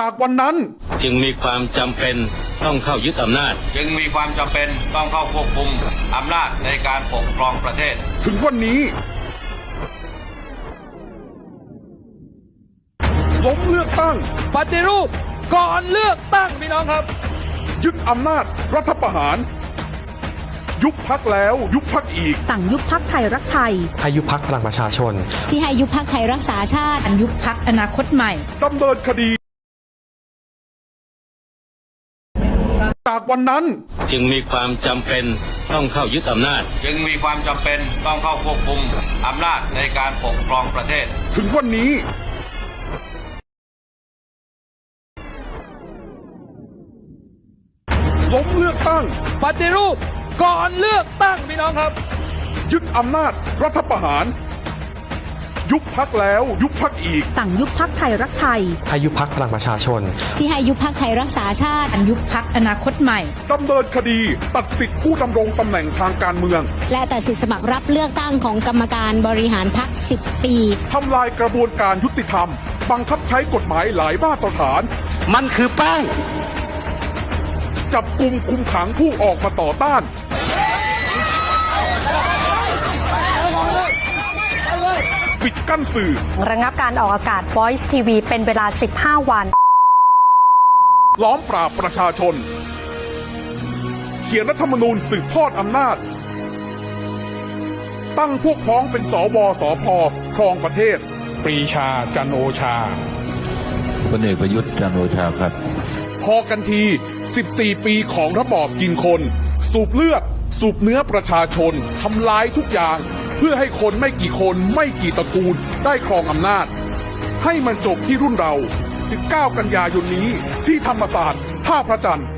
จากวันนั้น จึงมีความจำเป็นต้องเข้ายึดอำนาจ จึงมีความจำเป็นต้องเข้าควบคุมอำนาจในการปกครองประเทศ ถึงวันนี้ล้มเลือกตั้ง ปฏิรูปก่อนเลือกตั้งพี่น้องครับ ยึดอำนาจรัฐประหาร ยุบพักแล้วยุบพักอีก สั่งยุบพักไทยรักไทย ให้ยุบพักพลังประชาชน ที่ให้ยุบพักไทยรักษาชาติ อันยุบพักอนาคตใหม่ดำเนินคดี จากวันนั้น จึงมีความจำเป็นต้องเข้ายึดอำนาจ จึงมีความจำเป็นต้องเข้าควบคุมอำนาจในการปกครองประเทศ ถึงวันนี้ ล้มเลือกตั้ง ปฏิรูปก่อนเลือกตั้งพี่น้องครับ ยึดอำนาจรัฐประหาร ยุบพักแล้วยุบพักอีก สั่งยุบพักไทยรักไทย ให้ยุบพักพลังประชาชน ที่ให้ยุบพักไทยรักษาชาติอันยุบพักอนาคตใหม่ดำเนินคดีตัดสิทธิผู้ดำรงตำแหน่งทางการเมือง และตัดสิทธิสมัครรับเลือกตั้งของกรรมการบริหารพัก10 ปีทำลายกระบวนการยุติธรรม บังคับใช้กฎหมายหลายมาตรฐาน มันคือแป้งจับกลุ่มคุมขังผู้ออกมาต่อต้าน ปิดกั้นสื่อ ระงับการออกอากาศ Voice TV เป็นเวลา 15 วัน ล้อมปราบประชาชน เขียนรัฐธรรมนูญสืบทอดอำนาจ ตั้งพวกพ้องเป็นสวสพครองประเทศ ปรีชาจันโอชาพลเอกประยุทธ์จันทร์โอชาครับ พอกันที 14 ปีของระบอบกินคน สูบเลือด สูบเนื้อประชาชน ทำลายทุกอย่าง เพื่อให้คนไม่กี่คนไม่กี่ตระกูลได้ครองอำนาจ ให้มันจบที่รุ่นเรา 19 กันยายนนี้ที่ธรรมศาสตร์ท่าพระจันทร์